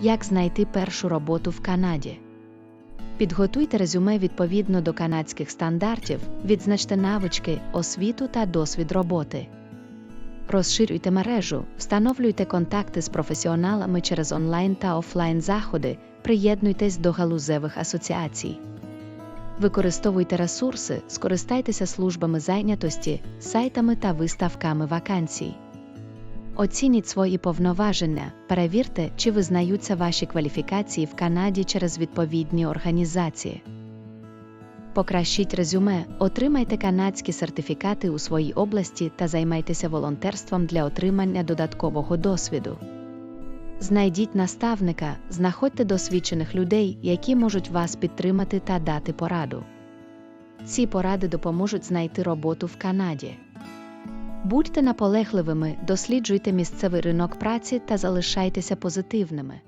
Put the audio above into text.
Як знайти першу роботу в Канаді. Підготуйте резюме відповідно до канадських стандартів, відзначте навички, освіту та досвід роботи. Розширюйте мережу, встановлюйте контакти з професіоналами через онлайн та офлайн заходи, приєднуйтесь до галузевих асоціацій. Використовуйте ресурси, скористайтеся службами зайнятості, сайтами та виставками вакансій. Оцініть свої повноваження, перевірте, чи визнаються ваші кваліфікації в Канаді через відповідні організації. Покращіть резюме, отримайте канадські сертифікати у своїй області та займайтеся волонтерством для отримання додаткового досвіду. Знайдіть наставника, знаходьте досвідчених людей, які можуть вас підтримати та дати пораду. Ці поради допоможуть знайти роботу в Канаді. Будьте наполегливими, досліджуйте місцевий ринок праці та залишайтеся позитивними.